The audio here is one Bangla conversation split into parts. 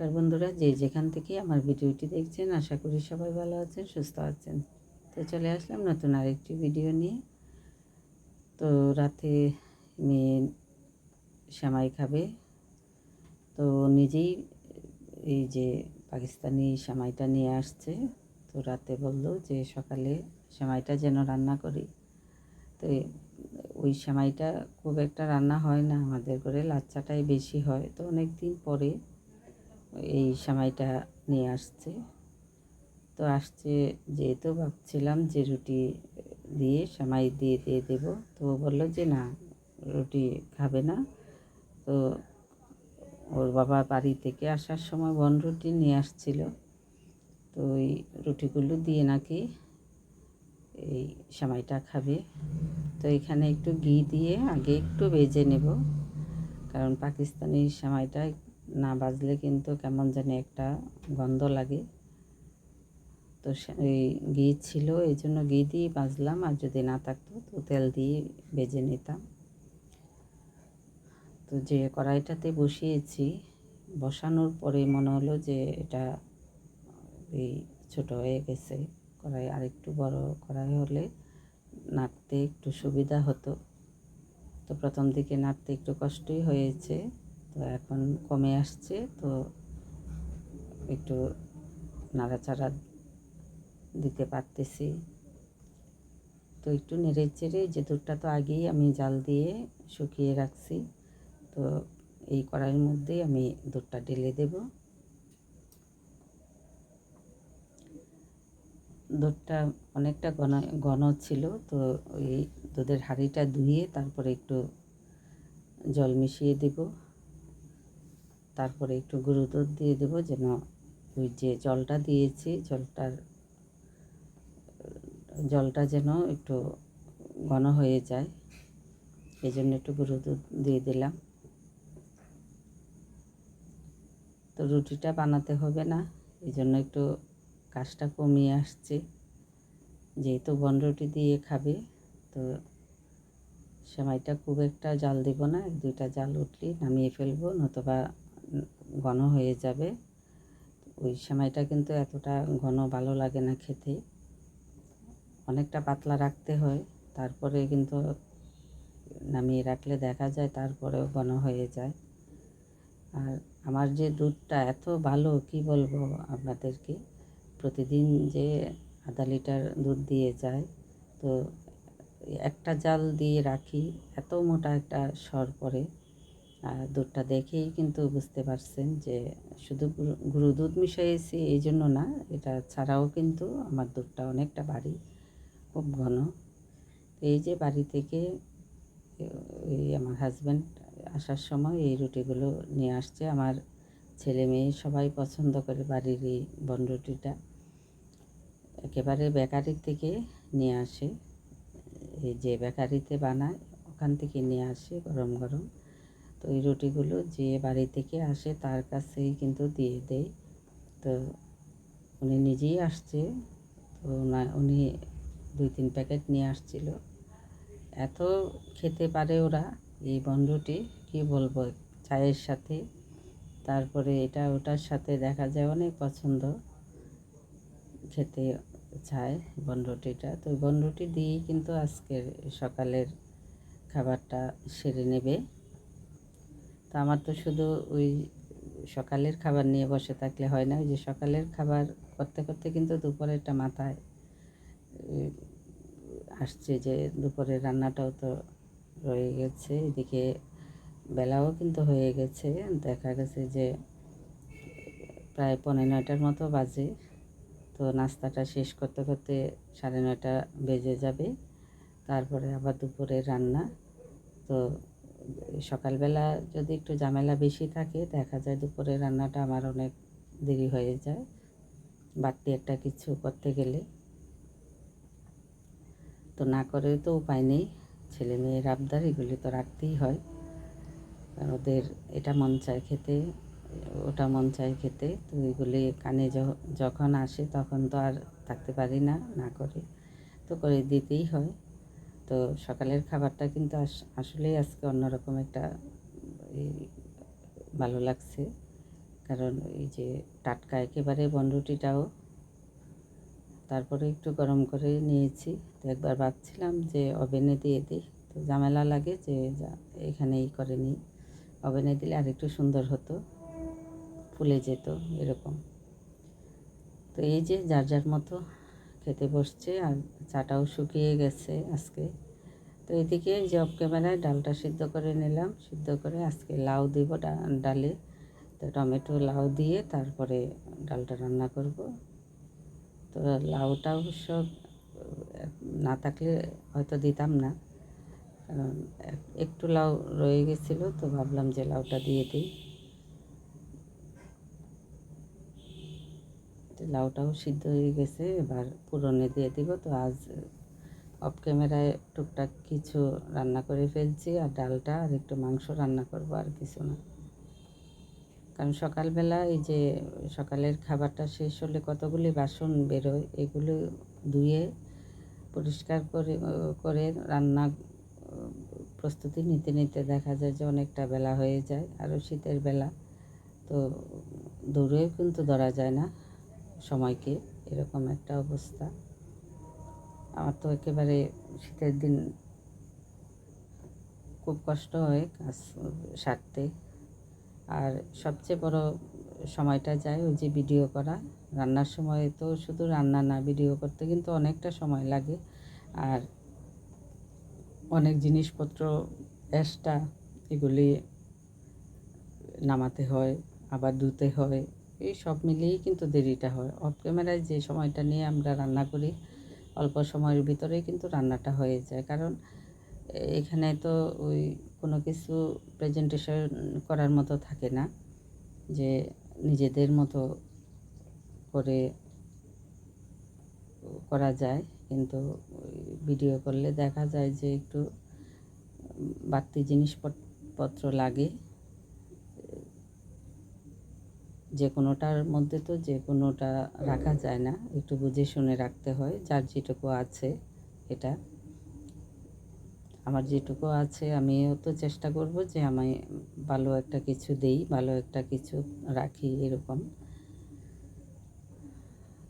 নমস্কার বন্ধুরা, যে যেখান থেকে আমার ভিডিওটি দেখছেন, আশা করি সবাই ভালো আছেন, সুস্থ আছেন। তো চলে আসলাম নতুন আরেকটি ভিডিও নিয়ে। তো রাতে মেয়ে সেমাই খাবে। তো নিজেই এই যে পাকিস্তানি সেমাইটা নিয়ে আসছে। তো রাতে বলল যে সকালে সেমাইটা যেন রান্না করি। তো ওই সেমাইটা খুব একটা রান্না হয় না, আমাদের করে লাচ্চাটাই বেশি হয়। তো অনেক দিন পরে এই সেমাইটা নিয়ে আসছে। তো আসছে যেহেতু ভাবছিলাম যে রুটি দিয়ে সেমাই দিয়ে দিয়ে দেব, তো বলল যে না, রুটি খাবে না। তো ওর বাবা বাড়ি থেকে আসার সময় বন রুটি নিয়ে আসছিল। তো ওই রুটিগুলো দিয়ে নাকি এই সেমাইটা খাবে। তো এখানে একটু ঘি দিয়ে আগে একটু ভেজে নেব, কারণ পাকিস্তানি সেমাইটা না বাজলে কিন্তু কেমন জানি একটা গন্ধ লাগে। তো এই ঘি ছিল, এই জন্য ঘি দিয়ে বাজলাম, আর যদি না থাকতো তো তেল দিয়ে বেজে নিতাম। তো যে কড়াইটাতে বসিয়েছি, বসানোর পরে মনে হলো যে এটা এই ছোটো হয়ে গেছে, কড়াই আরেকটু বড় কড়াই হলে নাড়তে একটু সুবিধা হতো। তো প্রথম দিকে নাড়তে একটু কষ্টই হয়েছে। তো এখন কমে আসছে, তো একটু নাড়াচাড়া দিতে পারতেছি। তো একটু নেড়ে চেড়ে যে দুধটা তো আগেই আমি জাল দিয়ে শুকিয়ে রাখছি, তো এই কড়াইয়ের মধ্যেই আমি দুধটা ঢেলে দেব। দুধটা অনেকটা ঘন ঘন ছিল, তো ওই দুধের হাঁড়িটা ধুয়ে তারপরে একটু জল মিশিয়ে দেবো। তারপরে একটু গুঁড়ো দুধ দিয়ে দেবো যেন ওই যে জলটা দিয়েছি, জলটার, জলটা যেন একটু ঘন হয়ে যায়, এই জন্য একটু গুঁড়ো দুধ দিয়ে দিলাম। তো রুটিটা বানাতে হবে না, এই জন্য একটু কাজটা কমিয়ে আসছে। যেহেতু বন রুটি দিয়ে খাবে, তো সেমাইটা খুব একটা জাল দেব না, দুইটা জাল উঠলেই নামিয়ে ফেলব, নতুবা ঘন হয়ে যাবে। ওই সেমাইটা কিন্তু এতটা ঘন ভালো লাগে না খেতে। অনেকটা পাতলা রাখতে হয়, তারপরে কিন্তু নামিয়ে রাখলে দেখা যায় তারপরেও ঘন হয়ে যায়। আর আমার যে দুধটা এত ভালো, কি বলব আপনাদেরকে? প্রতিদিন যে আধা লিটার দুধ দিয়ে যায়, তো একটা জাল দিয়ে রাখি, এত মোটা একটা সর পরে আর দুধটা দেখেই কিন্তু বুঝতে পারছেন যে শুধু গুঁড়ো দুধ মিশিয়েছি এই জন্য না, এটা ছাড়াও কিন্তু আমার দুধটা অনেকটা বাড়ি, খুব ঘন। এই যে বাড়ি থেকে এই আমার হাজব্যান্ড আসার সময় এই রুটিগুলো নিয়ে আসছে। আমার ছেলে মেয়ে সবাই পছন্দ করে বাড়ির এই বন রুটিটা। একেবারে বেকারি থেকে নিয়ে আসে। এই যে বেকারিতে বানায়, ওখান থেকে নিয়ে আসে গরম গরম। তো এই রুটিগুলো যে বাড়ি থেকে আসে তার কাছেই কিন্তু দিয়ে দেয় তো উনি নিজেই আসছে, তো উনি দুই তিন প্যাকেট নিয়ে আসছিল। এত খেতে পারে ওরা এই বন্ধুটি কি বলব, চায়ের সাথে। তারপরে এটা ওটার সাথে দেখা যায় অনেক পছন্দ খেতে চায় বনরুটিটা তো বনরুটি দিয়েই কিন্তু আজকের সকালের খাবারটা সেরে নেবে। তো আমার তো শুধু ওই সকালের খাবার নিয়ে বসে থাকলে হয় না, ওই যে সকালের খাবার করতে করতে কিন্তু দুপুরেরটা মাথায় আসছে যে দুপুরের রান্নাটাও তো রয়ে গেছে, এদিকে বেলাও কিন্তু হয়ে গেছে, দেখা গেছে যে প্রায় পনেরো নয়টার মতো বাজে, তো নাস্তাটা শেষ করতে করতে সাড়ে নয়টা বেজে যাবে, তারপরে আবার দুপুরের রান্না, তো সকালবেলা যদি একটু ঝামেলা বেশি থাকে, দেখা যায় দুপুরে রান্নাটা আমার অনেক দেরি হয়ে যায়। বাড়তি একটা কিছু করতে গেলে। তো না করে তো উপায় নেই। ছেলে মেয়ের আবদার এগুলি তো রাখতেই হয়। ওদের এটা মন চায় খেতে, ওটা মন চায় খেতে। তো এগুলি কানে যখন আসে তখন তো আর থাকতে পারি না না করে। তো করে দিতেই হয়। তো সকালের খাবারটা কিন্তু আসলেই আজকে অন্যরকম একটা ভালো লাগছে। কারণ এই যে টাটকা একেবারে বনরুটিটাও তারপরে একটু গরম করে নিয়েছি। তো একবার ভাবছিলাম যে ওভেনে দিয়ে দিই। তো ঝামেলা লাগে যে যা- এখানেই করে নিই। ওভেনে দিলে আর একটু সুন্দর হতো, ফুলে যেত এরকম। তো এই যে যার যার মতো খেতে বসছে আর চাটাও শুকিয়ে গেছে আজকে। তো এদিকে জব ক্যামেরায় ডালটা সিদ্ধ করে নিলাম। সিদ্ধ করে আজকে লাউ দিব ডালে। তো টমেটো লাউ দিয়ে তারপরে ডালটা রান্না করব। তো লাউটা অবশ্য না থাকলে হয়তো দিতাম না। কারণ একটু লাউ রয়ে গেছিল, তো ভাবলাম যে লাউটা দিয়ে দিই তো লাউটাও সিদ্ধ হয়ে গেছে, এবার পুরনে দিয়ে দিব। তো আজ অফ ক্যামেরায় টুকটাক কিছু রান্না করে ফেলছি, আর ডালটা আর একটু মাংস রান্না করব আর কিছু না। কারণ সকালবেলা এই যে সকালের খাবারটা শেষ হলে কতগুলি বাসন বেরোয়, এগুলো ধুয়ে পরিষ্কার করে করে রান্না প্রস্তুতি নিতে নিতে দেখা যায় যে অনেকটা বেলা হয়ে যায়, আরও শীতের বেলা। তো দৌড়েও কিন্তু ধরা যায় না। সময়কে এরকম একটা অবস্থা। আমার তো একেবারে শীতের দিন খুব কষ্ট হয় কাজ সারতে। আর সবচেয়ে বড় সময়টা যায় ওই যে ভিডিও করা। রান্নার সময় তো শুধু রান্না না ভিডিও করতে কিন্তু অনেকটা সময় লাগে। আর অনেক জিনিসপত্র এক্সট্রা এগুলি নামাতে হয়, আবার ধুতে হয়। এই সব মিলিয়েই কিন্তু দেরিটা হয়। অফ ক্যামেরায় যে সময়টা নিয়ে আমরা রান্না করি, অল্প সময়ের ভিতরেই কিন্তু রান্নাটা হয়ে যায়। কারণ এখানে তো ওই কোনো কিছু প্রেজেন্টেশন করার মতো থাকে না যে নিজেদের মতো করে করা যায়। কিন্তু ভিডিও করলে দেখা যায় যে একটু বাড়তি জিনিসপত্র লাগে। যে কোনোটার মধ্যে তো যে কোনোটা রাখা যায় না, একটু বুঝে শুনে রাখতে হয়, যার যেটুকু আছে এটা। আমার যেটুকু আছে আমিও তো চেষ্টা করব যে আমি ভালো একটা কিছু দেই, ভালো একটা কিছু রাখি এরকম।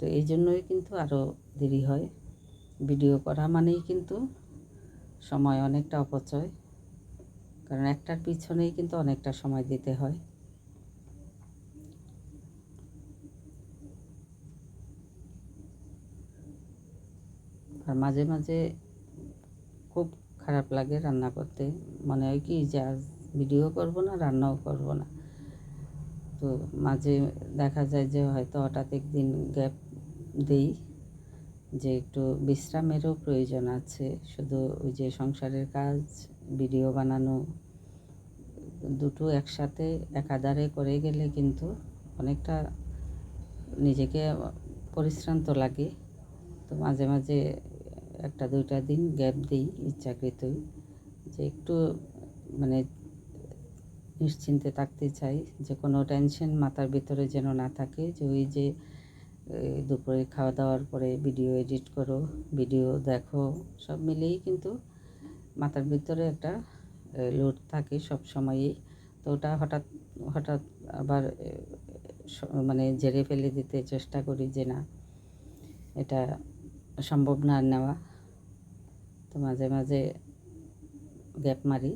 তো এই জন্যই কিন্তু আরও দেরি হয়। ভিডিও করা মানেই কিন্তু সময় অনেকটা অপচয়, কারণ একটার পিছনেই কিন্তু অনেকটা সময় দিতে হয়। আর মাঝে মাঝে খুব খারাপ লাগে রান্না করতে। মনে হয় কি যে আজ ভিডিও করব না, রান্নাও করব না। তো মাঝে দেখা যায় যে হয়তো হঠাৎ একদিন গ্যাপ দেই যে একটু বিশ্রামেরও প্রয়োজন আছে। শুধু ওই যে সংসারের কাজ, ভিডিও বানানো, দুটো একসাথে একাধারে করে গেলে কিন্তু অনেকটা নিজেকে পরিশ্রান্ত লাগে। তো মাঝে মাঝে একটা, দুইটা দিন গ্যাপ দিই ইচ্ছাকৃতই যে একটু মানে নিশ্চিন্তে থাকতে চাই, যে কোনো টেনশন মাথার ভিতরে যেন না থাকে, যে ওই যে দুপুরে খাওয়া দাওয়ার পরে ভিডিও এডিট করো ভিডিও দেখো, সব মিলেই কিন্তু মাথার ভিতরে একটা লোড থাকে সব সময়ই। তো ওটা হঠাৎ হঠাৎ আবার মানে ঝেড়ে ফেলে দিতে চেষ্টা করি যে না, এটা সম্ভব না নেওয়া। তো মাঝে মাঝে গ্যাপ মারি।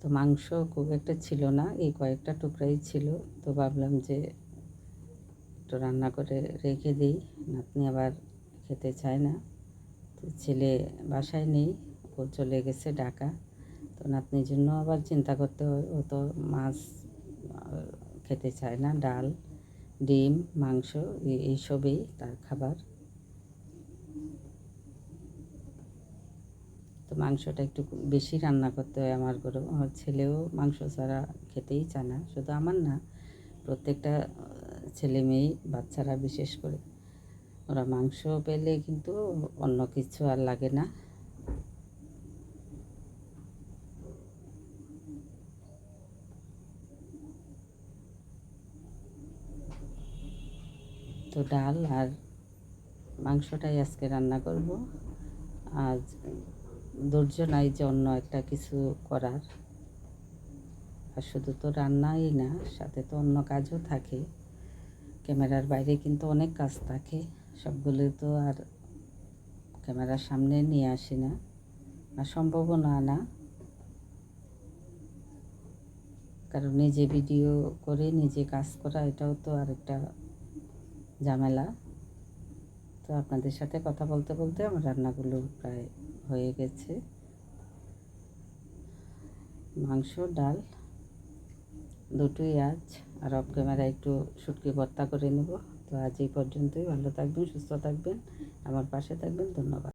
তো মাংস খুব একটা ছিল না, এই কয়েকটা টুকরাই ছিল। তো ভাবলাম যে একটু রান্না করে রেখে দিই, নাতনি আবার খেতে চায় না। তো ছেলে বাসায় নেই, ও চলে গেছে ঢাকা। তো নাতনির জন্য আবার চিন্তা করতে হয়, ও তো মাছ খেতে চায় না, ডাল। ডিম, মাংস এই- এইসবই তার খাবার। তো মাংসটা একটু বেশি রান্না করতে হয় আমার ঘরেও আমার ছেলেও মাংস ছাড়া খেতেই চায় না, শুধু আমার না, প্রত্যেকটা ছেলে মেয়েই বাচ্চারা বিশেষ করে। ওরা মাংস পেলে কিন্তু অন্য কিছু আর লাগে না তো ডাল আর মাংসটাই আজকে রান্না করব। আজ ধৈর্য নাই যে অন্য একটা কিছু করার। আর শুধু তো রান্নাই না, সাথে তো অন্য কাজও থাকে। ক্যামেরার বাইরে কিন্তু অনেক কাজ থাকে, সবগুলো তো আর ক্যামেরার সামনে নিয়ে আসি না। আর সম্ভবও না না। কারণ নিজে ভিডিও করে নিজে কাজ করা, এটাও তো আরেকটা ঝামেলা। তো আপনাদের সাথে কথা বলতে বলতে আমার রান্নাগুলো প্রায় হয়ে গেছে। মাংস, ডাল, দুটোই আজ। আর অফ ক্যামেরা একটু শুটকি ভর্তা করে নেব। তো আজ এই পর্যন্তই। ভালো থাকবেন, সুস্থ থাকবেন, আমার পাশে থাকবেন। ধন্যবাদ।